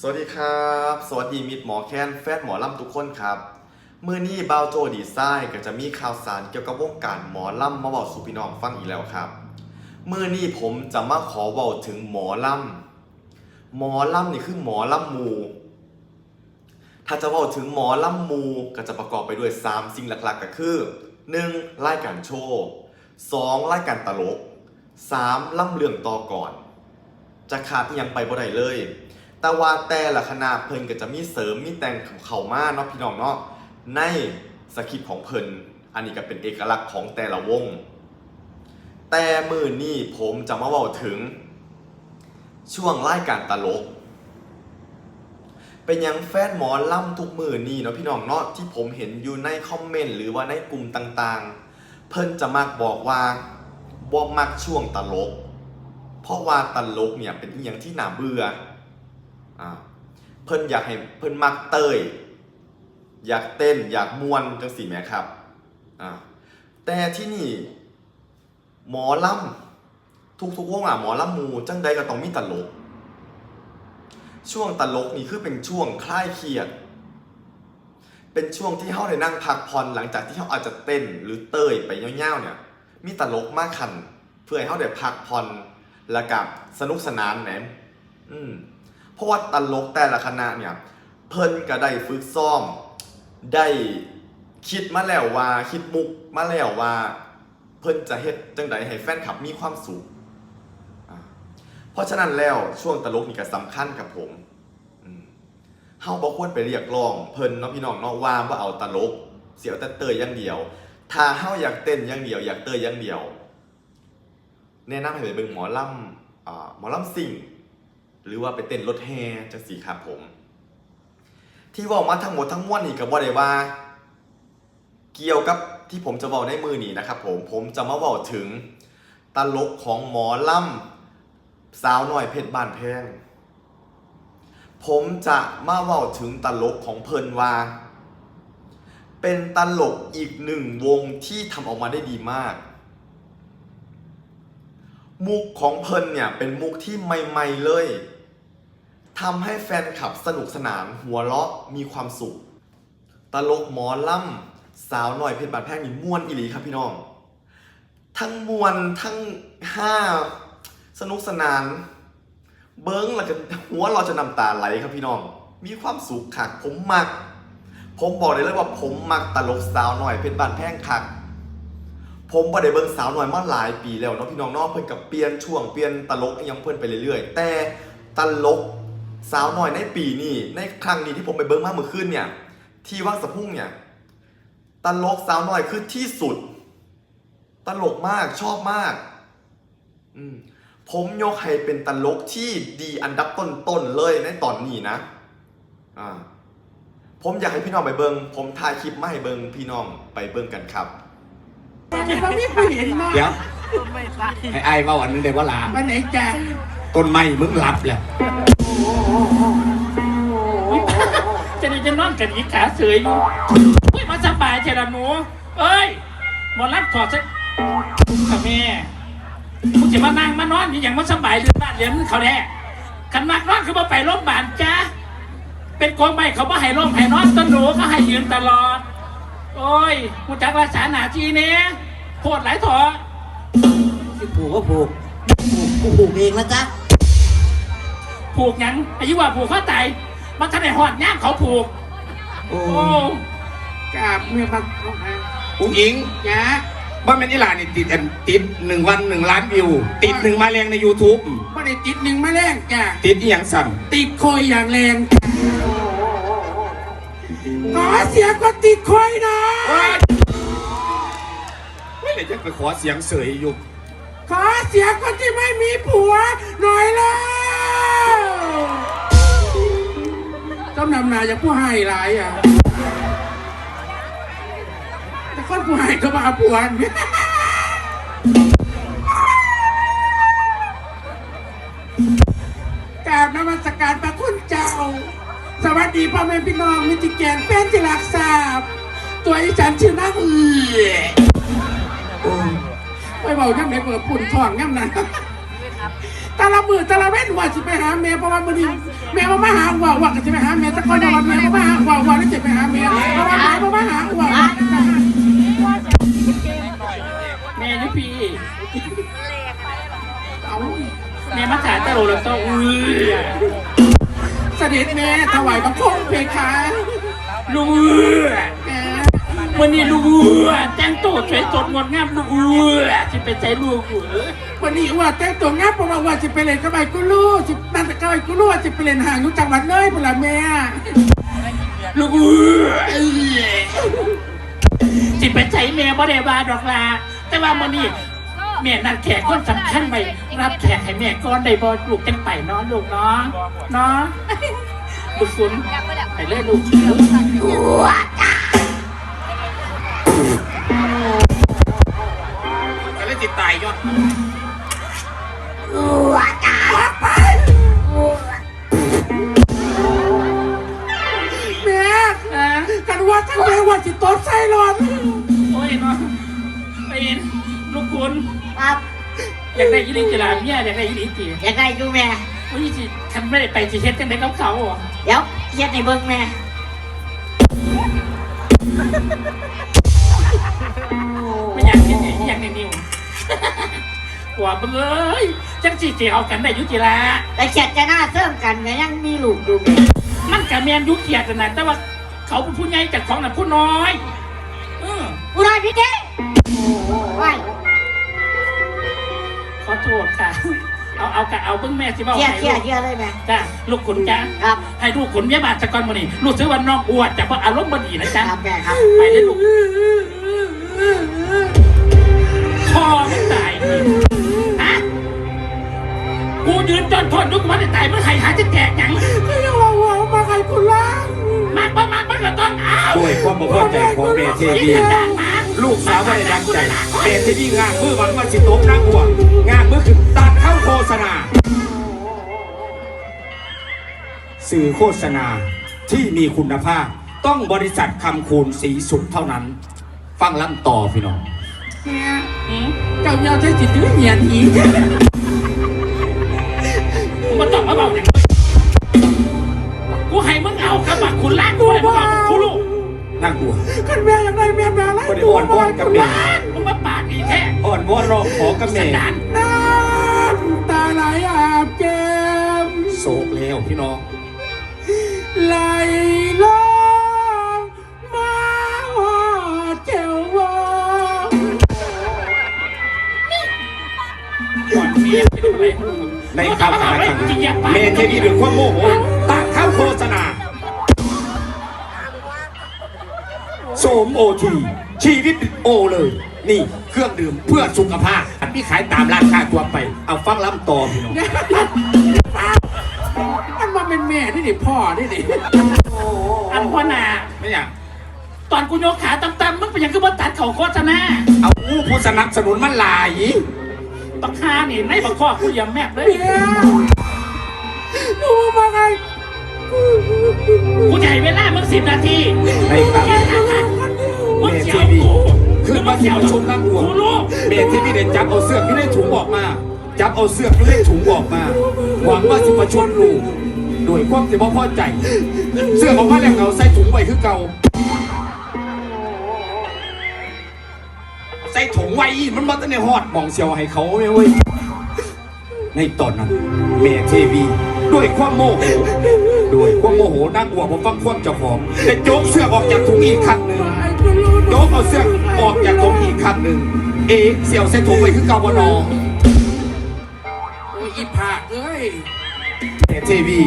สวัสดีครับ สวัสดีมิตรหมอแคนแฟนหมอลำทุกคนครับเมื่อนี้บาวโจดีไซน์ก็จะมีข่าวสารเกี่ยวกับวงการหมอลำมาบอกสู่พี่น้องฟังอีกแล้วครับเมื่อนี้ผมจะมาขอเว้าถึงหมอลำหมอลำนี่คือหมอลำมู ถ้าจะเว้าถึงหมอลำมูก็จะประกอบไปด้วย 3 สิ่งหลักๆ ก็คือ 1. รายการโชว์ 2. รายการตลก 3. ล่ำเรื่องต่อก่อน จะขาดยังไปบ่ได้เลย แต่ว่าแต่ละคณะเพิ่นก็จะมีเสริมมีแต่งของเขามาเนาะพี่น้องเนาะในสคริปต์ของเพิ่นอันนี้ก็เป็นเอกลักษณ์ของแต่ละวง แต่มือนี้ผมจะมาบอกถึง ช่วงรายการตลก เป็นยังแฟนหมอล่ำทุกมือนี่เนาะพี่น้องเนาะที่ผมเห็นอยู่ในคอมเมนต์หรือว่าในกลุ่มต่างๆ เพิ่นจะมักบอกว่าบ่มักช่วงตลก เพราะว่าตลกเนี่ยเป็นอหย่างที่น่าเบื่อ อ่าเพิ่นอยากให้เพิ่นมักเตย อยากเต้น อยากมวนจังสิแหมครับอ่าแต่ที่นี่ หมอลำทุกๆวงอะหมอลำมูจังใดก็ต้องมีตลก ช่วงตลกนี่คือเป็นช่วงคลายเครียด เป็นช่วงที่เขาได้นั่งพักผ่อนหลังจากที่เขาอาจจะเต้นหรือเตยไปเงี้ยวๆเนี่ย มีตลกมากขัน เพื่อให้เขาได้พักผ่อนและกับสนุกสนานแหนอืม เพราะว่าตลกแต่ละคณะเนี่ย เพิ่นก็ได้ฝึกซ้อม ได้คิดมาแล้วว่าคิดมุกมาแล้วว่า เพิ่นจะเฮ็ดจังใดให้แฟนคลับมีความสุขเพราะฉะนั้นแล้วช่วงตลกนี่ก็สำคัญกับผมอืมเฮาบ่ควรไปเรียกร้อง เพิ่นเนาะพี่น้องเนาะว่าบ่าเอาตลก เสียวแต่เตยอย่างเดียว ถ้าเฮาอยากเต้นอย่างเดียว อยากเตยอย่างเดียวแนะนำให้ไปเบิ่งหมอลำอ่าหมอลำสิ่ง หรือว่าไปเต้นรถแห่จังสีครับผม ที่ว่ามาทั้งหมดทั้งมวลนี่ก็บ่ได้ว่า เกี่ยวกับที่ผมจะเว้าในมือนี้นะครับผมผมจะมาเว้าถึงตลกของหมอลำสาวหน้อยเพชรบ้านแพงผมจะมาเว้าถึงตลกของเพินวาเป็นตลกอีกหนึ่งวงที่ทำออกมาได้ดีมาก มุกของเพินเนี่ยเป็นมุกที่ใหม่ ๆ เลย ทำให้แฟนคลับสนุกสนานหัวเราะมีความสุข ตลกหมอล่ำสาวหน่อยเพชรบาดแพงนี่ม่วนอีหลีครับพี่น้อง ทั้งมวนทั้งห้าสนุกสนาน เบิ้งแล้วก็หัวเราจะน้ำตาไหลครับพี่น้อง มีความสุขคักผมมัก ผมบอกเลยเลยว่าผมมักตลกสาวหน่อยเพชรบานแพงคักผมบ่ได้เบิ่งสาวหน่อยมาหลายปีแล้วเนาะพี่น้องเนาะเพิ่นกับเปลี่ยนช่วงเปลี่ยนตลกยังเพิ่นไปเรื่อยๆ แต่ตลก สาวหน่อยในปีนี้ในครั้งนี้ที่ผมไปเบิ่งมาเมื่อคืนเนี่ย ที่ว่างสะพุ่งเนี่ยตลกสาวหน่อยคือที่สุด ตลกมากชอบมาก อืมผมยกให้เป็นตลกที่ดีอันดับต้นๆเลยในตอนนี้นะ อ่า ผมอยากให้พี่น้องไปเบิง ผมถ่ายคลิปมาให้เบิงพี่น้องไปเบิงกันครับเราไม่เคยเห็นมาเดี๋ยวให้ไอ้ว่าวันนึงได้ว่าลา วันไหนจ้ะต้นไม้มึงหลับแหละ อนกันอีกขาเสยอยู่เฮ้ยมาสบายเจละหนู เอ้ยหมอรับถอดสักกับแม่มึงจะมานั่งมานอนนี่อย่างมันสบายหรือบ้านเลี้ยงเขาแน่ขันมากนอนคือมาไปโรงพยาบาลจ้าเป็นกองไม้เขาบ่ให้ร่มให้นอนต้นหนูก็ให้ยืนตลอด โอ้ยกูจักรักษาหนาทีเนี้ยโคตรหลายถอที่ผูกก็ผูกผูกกูผูกเองนะจ๊ะผูกหยังอายุว่าผูกเข้าไตมันทันได้หอดย่ามเขาผูก โอ้โอ้กราบเมื่อบังอุ้งอิงจ้ะว่าแม่นอีหลานี่ติดอันติดหนึ่งวันหนึ่งล้านวิว ติดหนึ่งมาแรงใน YouTube วันไหนติดหนึ่งมาแรงจ้ะติดอีหยังสั่นติดโคอยอย่างแรงขอเสียงก็ติดโคอยหน่อยไม่ได้จะไปขอเสียงเสยอยู่ ขอเสียงคนที่ไม่มีผัวหน่อยแล้ว ต้องนำนายจะผู้ให้หลายอะแต่คนผู้ให้ก็มาผัวนี่ยกราบนมัสการพระคุณเจ้า สวัสดีพ่อแม่พี่น้องมิจิแกนแฟนที่รักทราบ ตัวอีฉันชื่อนางเอือไปเบาย่ำไหนเปิดปุ่นทองย่ำนั้น ตาละมือตาละเว้นว่าจะไปหาแม่เพราะว่ามื้อนี้แม่มามาหาว่าว่าก็จะไปหาแม่แตะกอนว่าแม่มามาหาว่าว่าแล้วจะไปหาแม่เพราะว่าแม่มามาหาว่าว่าแม่ยุพี่เอาแม่มาขาตะโรแล้วต้องอุ้ยเสด็จแม่ถวายบังคมเพคะลูกเอื้อแม่วันนี้ลูกเอื้อแต่งตัวสวยสดงดงามลูกเอื้อที่เป็นใจลูกเอื้อ วันนี้ว่าแต่งตัวงามเพราะว่าว่าจะไปเล่นกับไอ้กุลูสินั่นแต่กับไอ้กุลูว่าจะไปเล่นห่างอยู่จังหวัดเลยพุ่นล่ะแม่ ลูกเอื้อที่เป็นใจแม่บ่ได้บาดอกลาแต่ว่ามื้อนี้แม่นัดแขกคนสำคัญไปรับแขกให้แม่ก่อนได้บ่ลูกจังไปเนาะลูกเนาะเนาะลูกคุณไปเลยลูกก็เลยจิตตายยอด อยากได้ยีริจิลาเมียอยากได้ยีริจิยังไงอยู่แม่โอ้ยสิฉันไม่ได้ไปสิเฮ็ดกันได้กับเขาอะเดี๋ยวเฮ็ดในเบิ่งแม่ไม่อยากเฮ็ดไงอยากในนิวว่าเบิ่งเอ้ยจังสิสิเอากันได้อยุจิลาแต่เขียดจะหน้าเสริมกันก็ยังมีลูกอยู่แม่มันกับแมนยุเกียรตินะแต่ว่าเขาเป็นผู้ใหญ่จากของน่ะผู้น้อยเอออุไรพี่เด้ไว้ ขอโทษค่ะ เอาเอากะเอาเบิ่งแม่สิเว่าเขียดให้เขียดลูกเขียดเลยแม่จ้าลูกขุนจ้าครับให้ลูกขุนเมียบาดตะกอนมานี่ลูกซื้อวันน้องอวดแต่ว่าอารมณ์บ่ดีนะจ๊ะครับแม่ครับ ไปเลยลูกพ่อไม่ตายนี่ฮะกูยืนจนทนทุกวันจะตายเมื่อใครหาจะแจกหยังก็ยังว่าว่ามาใครคุณล่างมากบ่มากมันก็ต้องเอาด้วยความบ่พอใจของเมเทวีดังมาลูกสาวไม่ได้ดังใจ เมเทวีงานมือหวังว่าสิโต๊ะนางหัวงานมือคือตัดเข้าโฆษณา สื่อโฆษณาที่มีคุณภาพ ต้องบริษัทคำคูณสีสุดเท่านั้น ฟังลำต่อพี่น้องแม่อืมเจ้าเมียใช้จิตดื้อเหียนอีกกูมาต้องมาเบาอย่างนี้กูให้มึงเอากระบะขุนล้านด้วยมึงเอากูลูก น่ากลัวกันแม่ยังไงแม่แม่ไล่บ่ได้อ่อนวอนกับแม่มึงมาปากดีแท้อ่อนวอนร้องขอกับสัแม่นดานน้ำตาไหลอาบแก้มโศกแล้วพี่น้องไหลลงมาหอดเจ้าวองก่อนเมียไปดูเลยในคำหาขังเมเทวีด้วยความโมโหตัดเข้าโฆษณา โสมโอทีชีวิตติดโอเลย นี่เครื่องดื่มเพื่อสุขภาพอันที่ขายตามร้านค้าทั่วไป เอาฟังล้ำต่อพี่น้องมันมาเป็นแม่ที่ดิพ่อที่ดิอันพ่อนาไม่อยากตอนกูโยกขาต่ำๆมึงเป็นหยังคือว่าตัดเข่าโฆษณาเอาอู้ผู้สนับสนุนมันหลายบักคานี่ในบักข้อกูยังแมบเลยแม่ดูมาไง กูจะให้เวลามึงสิบนาทีในคำมึงเมเสีเทยววีกูคือมาเสียวชมนั่งหัวกูรู้เมเทวีเด็จับเอาเสือกอยู่ในถุงออกมา จับเอาเสือกอยู่ในถุงออกมา หวังว่าสิมาชนลูกโดยความที่บ่พอใจ เสื้อของมาแล้วเอาใส่ถุงไว้คือเก่า ใส่ถุงไว้มันมาตั้งในฮอดหมองเสียวให้เขาเว้ยในตอนนั้นเมเทวีด้วยความโมโห ด้วยความโมโหน่ากลัวผมฟังความเจ้าของแต่โจกเสื้อออกจากถุงอีกครั้งหนึ่งโยกเอาเสื้อออกจากถุงอีกครั้งหนึ่งเอะเสี่ยวเส้นถุงไปขึ้นเกาบนอโอ้ยอีผากเอ้ยแต่เทวี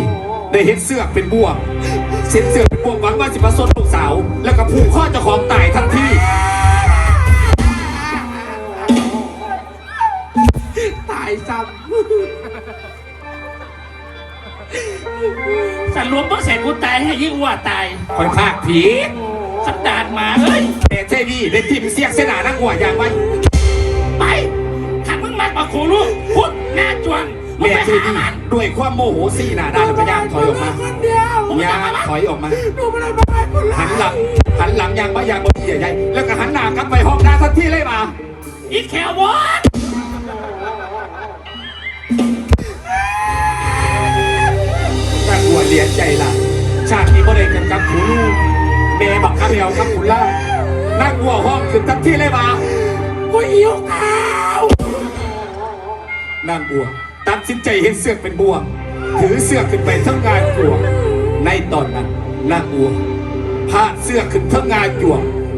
ได้เห็นเสื้อเป็นบ่วงเส้นเสื้อเป็นบ่วงหวังว่าสิมาซนลูกสาว แล้วก็ผูกข้อ คอยภาคผีสันดานมาเอ้ยเมเทวีเล่นทีมเสียกเสนานั่งหัวอย่างไว้ไปขันมึงมาปะโคลูกพุทธงานจวนมึเมงไปเทหาวีมันด้วยความโมโหสี่หน้าด้านแล้วก็ย่างถอยออกมาคนเดียวย่างถอยออกมาดูไม่ได้มาไงคุณล่ะหันหลังหันหลังยางมายางบนใหญ่ๆแล้วก็หันหน้ากลับไปห้องน้าทันทีเลยมาอีแขววอน นี้บ่ได้กันกับขุลูกแม่บักคาเดียวกับขุนล่านั่งหัวห้องขึ้นทันที่เลยมากูหิวข้าวนางบัวตัดสินใจเห็นเสือกเป็นบัว ถือเสือกขึ้นไปทั้งงานจั่วในตอนนั้นนางบัวพาดเสือกขึ้นทั้งงานจั่ว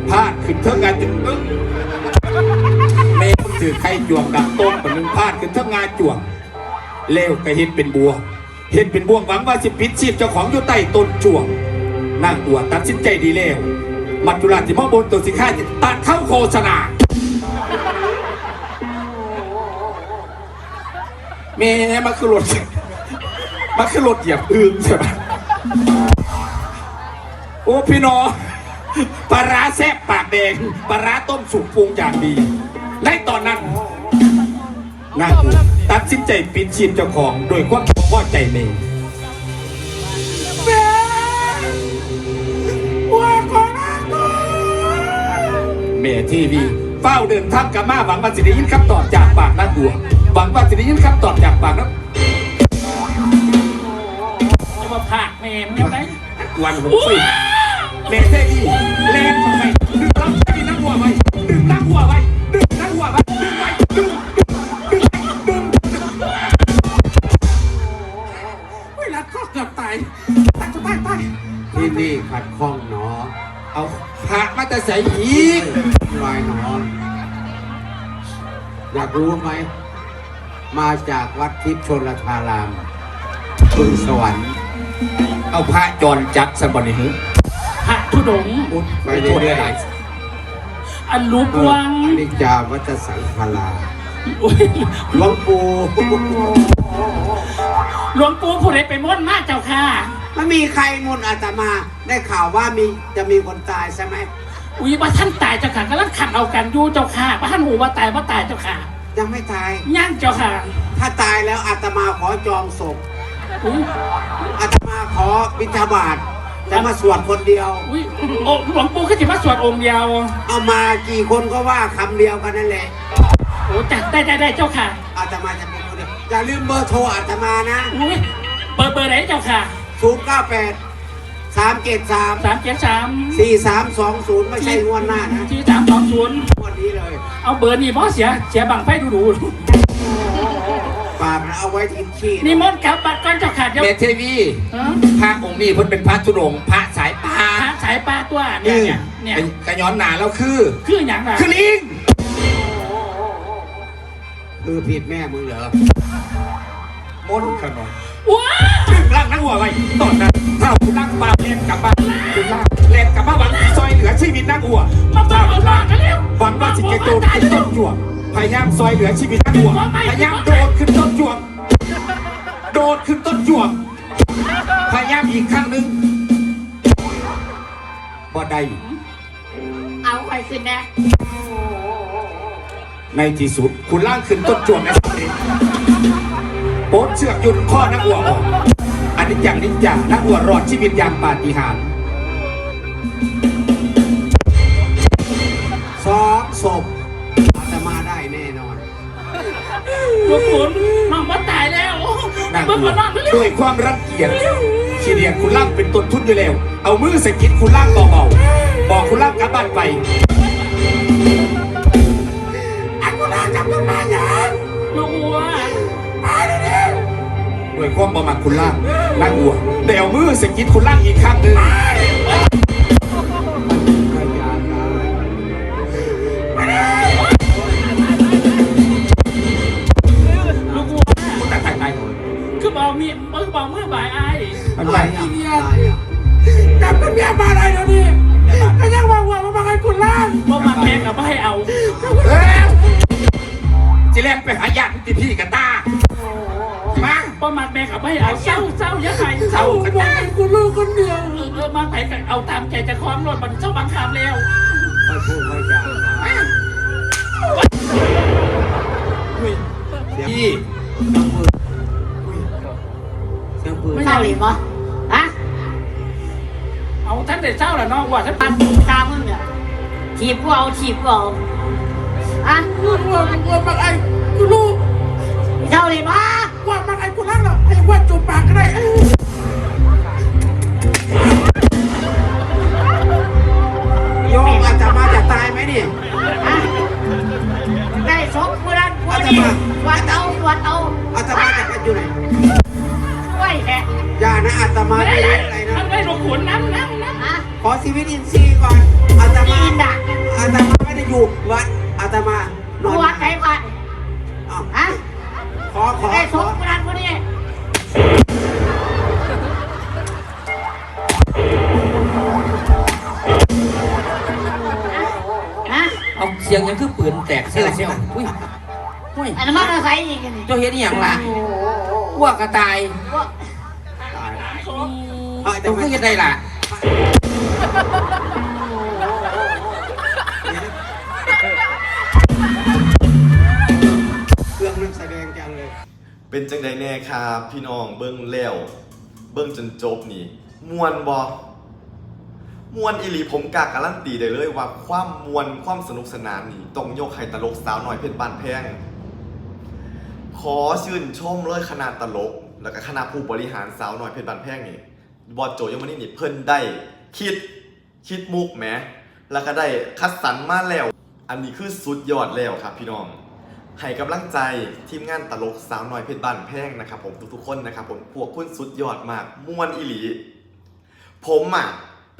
พาดขึ้นทั้งงานจั่วอึ๊กแม่ผมถือไข่จวงดักต้มปนหนึ่งพาดขึ้นทั้งงานจั่วเลวก็เห็นเป็นบัว เห็นเป็นบัวงหวังว่าสิปิดชีพเจ้าของอยู่ใต้ต้นจ่วนางบัวตัดสินใจดีแล้วมัจจุราชที่มอบนตัวสิข้าจะตัดเข้าโฆษณาแม่มาคือรถมาคือรถเหยียบอึงใช่ไหมโอ้พี่น้องปลาราแซ่บปากแดงปลาราต้มสุกปรุงอย่างดีในตอนนั้นนางอู ตัดสินใจปิดชีพเจ้าของโดยความพอใจเมย์แม่ว่าของนากูเมย์ทีวีเฝ้าเดินทางกลับมาหวังว่าจะได้ยินคำตอบจากปากนางบัวหวังว่าจะได้ยินคำตอบจากปากนางจะมาผากแม่มันยังไงวันผมฟิเมย์ทีวีเล่นเข้าไปดึงรับดึงนักหัวไว้ดึงนักหัวไว้ ขัดข้องหนอ เอาพระมาแต่ใส่อีกลอยหนอ อยากรู้ไหม มาจากวัดทิพย์ชนลทารามบึงสวรรค์ เอาพระจรจัดสมบัติฮึผากทุดงค์อุดไปไปเรื่โทษอยหลายอันรู้ปวงอนิจจาวัฏสังขาราอุ๊ยหลวงปู่ หลวงปู่ผู้ใดไปม่วนมากเจ้าค่ะ มันมีใครมนต์อาตมาได้ข่าวว่ามีจะมีคนตายใช่ไหมอุ้ยว่าท่านตายเจ้าค่ะกำลังขันเอากันอยู่เจ้าค่ะว่าท่านหูว่าตายว่าตายเจ้าค่ะยังไม่ตาย ย่างเจ้าค่ะ ถ้าตายแล้วอาตมาขอจองศพอุ้ยอาตมาขอบิณฑบาตจะมาสวดคนเดียว อุ้ยโอ้หลวงปู่ก็จะมาสวดองค์เดียว เอามากี่คนก็ว่าคำเดียวกันนั่นแหละโอ้จัดได้ได้ได้เจ้าค่ะอาตมาจะเป็นคนเดียวอย่าลืมเบอร์โทรอาตมานะ อุ้ยเบอร์เบอร์ไหนเจ้าค่ะ 0 9 8 3 7 3สามเจ็ดสาม4 3 2 0ไม่ใช่งวดหน้านะที่สามสองศูนย์งวดนี้เลย เอาเบอร์นี่บอสเสียเสียบังไฟดูดูฝากเอาไว้ทิ้งขี้นี่มดกลับบัตรก่อนเจ้าค่ะเดี๋ยวเมเทวีเออพระองค์นี้เพิ่นเป็นพระธุดงค์พระสายปลาหาสายปลาตัวเนี่ยเนี่ยเนี่ยเป็นกระย้อนหนาแล้วคือ คืออย่างไรคือลิงคือผิดแม่มึงเหรอมนต์ขนม ว้าดึงร่างนักหัวไว้ตอนนั้นถ้าคุณนั่งมาเล่นกลับบ้านคุณล่างเล่นกลับบ้านหวังซอยเหลือชีวิตนักหัวมาบ้าเอาบ้ากันเร็วหวังว่าสิเกโตขึ้นต้นจวงพยายามซอยเหลือชีวิตนักหัวพยายามโดดขึ้นต้นจวงโดดขึ้นต้นจวงพยายามอีกครั้งหนึ่งบ่ได้เอาไปขึ้นนะในที่สุดคุณล่างขึ้นต้นจวงในสำเร็จ โป๊ดเชือกหยุดข้อนักหัวออกอันนี้อย่างนี้อย่างนักหัวรอดชีวิตอย่างปาฏิหาริย์สองศพอาตมาได้แน่นอนลูกขุนน้องว่าตายแล้วนักวอนนอนไม่เร็วด้วยความรังเกียจขี้เดียดคุณล่างเป็นต้นทุนอยู่แล้ว เอามือสะกิดคุณล่างเบาๆบอกคุณล่างกลับบ้านไป ความประมาณคุณล่างนางหัวเดี๋ยวมือสกิดคุณล่างอีกครั้งหนึ่ง เอาตามใจจะคล้องรถมันเจ้าบังคับแล้วพระผู้พระเจ้าตายเสียงพี่เสียงปืนไม่เศร้าหรือมั้ฮะเอาท่านเด็ดเศร้าแล้วเนาะว่าท่านปันตามึงเนี่ยถีบกูเอาถีบกูเอาอะว่าว่าว่าบังไอ้คุณลูกเศร้าหรือมั้ว่าบังไอ้คุณล่างเหรอไอ้ว่าจูบปากก็ได้ี่ได้สมมือนั้นกูนี่าวัดเอาวัดเอาอาตมาจะไปอยู่ไหนช่วยแหละอย่านะอาตมาไม่ได้อะไรนะ มัได้หลงขุนน้ำน้ำน้ำขอชีวิตอินทรีย์ก่อนอาตมาอัาตมาไม่ได้อยู่วัดอาตมานอนวัดไหนวัดอ๋าวอะขอขอได้สมมือนั้นกูนี่ สียงยังคือปืนแตกเสียเสียวอุ้ยอุ้ยอันนั้นมันอะไรอีกนี่เจ้าเฮ็ดอหย่างล่ะพวกกระต่ายว่าเอ้ยแต่เจ้าไม่คือเฮ็ดได้ล่ะเครื่องนักแสดงจังเลย เป็นจังใดแน่ครับพี่น้องเบิ้งแล้ว เบิ้งจนจบนี่ มวนบอ มวนอิลีผมกากการันตีได้เลยว่าความมวนความสนุกสนานนี่ต้องยกให้ตลกสาวหน่อยเพชรบ้านแพง ขอชื่นชมเลยคณะตลก แล้วก็คณะผู้บริหารสาวหน่อยเพชรบ้านแพงนี่บอสโจยังมานี่นี่เพิ่นได้ คิดคิดมุกแหมแล้วก็ได้คัดสรรมาแล้ว อันนี้คือสุดยอดแล้วครับพี่น้องให้กำลังใจทีมงานตลกสาวน้อยเพชรบ้านแพงนะครับผมทุกๆคนนะครับผมพวกคุณสุดยอดมากม่วนอิหลี ผมอะ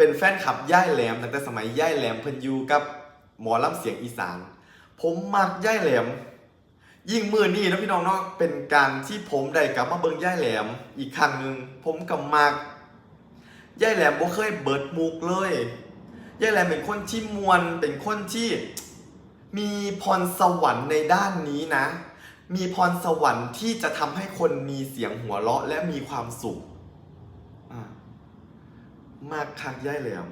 เป็นแฟนคลับย่ายแหลมตั้งแต่สมัยย่ายแหลมเพิ่นอยู่กับหมอลำเสียงอีสาน ผมมักย่ายแหลม ยิ่งมือนี่นะพี่น้องเนาะเป็นการที่ผมได้กลับมาเบิ่งย่ายแหลมอีกครั้งหนึ่งผมกับมักย่ายแหลมบ่เคยเบิดมุกเลยย่ายแหลมเป็นคนที่มวนเป็นคนที่มีพรสวรรค์ในด้านนี้นะ มีพรสวรรค์ที่จะทำให้คนมีเสียงหัวเราะและมีความสุข มากคักย่ายแหลม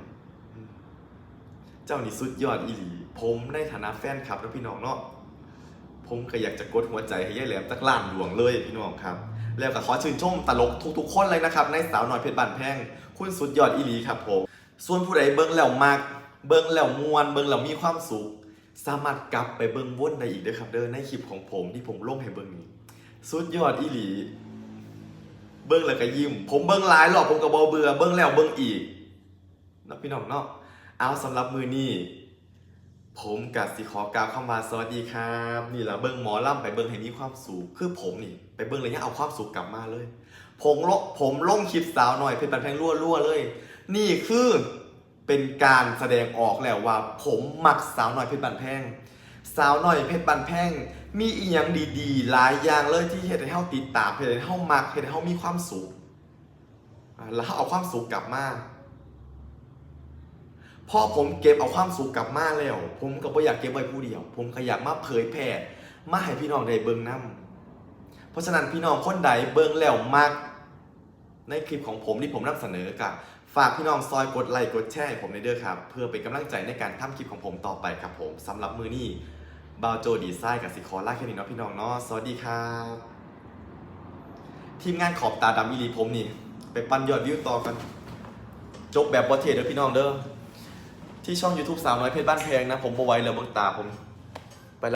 เจ้านี่สุดยอดอีหลี ผมในฐานะแฟนคลับนะพี่น้องเนาะ ผมก็อยากจะกดหัวใจให้ย่ายแหลมตักล้านดวงเลยพี่น้องครับ แล้วก็ขอชื่นชมตลกทุกๆคนเลยนะครับ ในสาวน้อยเพชรบานแพงคุณสุดยอดอีหลีครับผม ส่วนผู้ใดเบิ้งแล้วมากเบิ้งแล้วมวน เบิ้งแล้วมีความสุข สามารถกลับไปเบิ้งวนได้อีกด้วยครับเด้อในคลิปของผมที่ผมลงให้เบิ้งนี้ สุดยอดอีหลี เบิ้งแล้วก็ยิ้ม ผมเบิ้งหลายรอบผมก็บ่เบื่อเบิ้งแล้วเบิ้งอีกนะพี่น้องเนาะเอาสำหรับมือนี้ผมกับสิขอกล่าวคำว่าสวัสดีครับ นี่แหละเบิ้งหมอล่ำไปเบิ้งให้มีความสุขคือผมนี่ ไปเบิ้งเลยเนี่ยเอาความสุขกลับมาเลย ผมลผมลงคลิปสาวหน่อยเพชรบันแพงรั่วๆเลย นี่คือเป็นการแสดงออกแล้วว่า ผมมักสาวหน่อยเพชรบันแพง สาวหน่อยเพชรบันแพง มีอีหยังดีๆ หลายอย่างเลยที่เฮ็ดให้เฮาติดตามเฮ็ดให้เฮามักเฮ็ดให้เฮามีความสุขแล้วเฮาเอาความสุขกลับมาพ่อผมเก็บเอาความสุขกลับมาแล้ว ผมก็บ่อยากเก็บไว้ผู้เดียว ผมก็อยากมาเผยแพร่มาให้พี่น้องได้เบิ่งนํเพราะฉะนั้นพี่น้องคนใดเบิ่งแล้วมัก ในคลิปของผมที่ผมนำเสนอกับฝากพี่น้องซอยกดไลค์กดแชร์ผมในเด้อครับ เพื่อเป็นกำลังใจในการทำคลิปของผมต่อไปครับผมสำหรับมือนี้ บาวโจดีไซน์กับสิคอล่าแค่นี้เนาะพี่น้องเนาะสวัสดีครับทีมงานขอบตาดำอีหลีผมนี่ ไปปั้นยอดวิวต่อกัน จบแบบบอเทเด้อพี่น้องเด้อที่ช่อง YouTube สาวน้อยเพชรบ้านแพงนะ ผมบอไว้เลยเบิกตาผม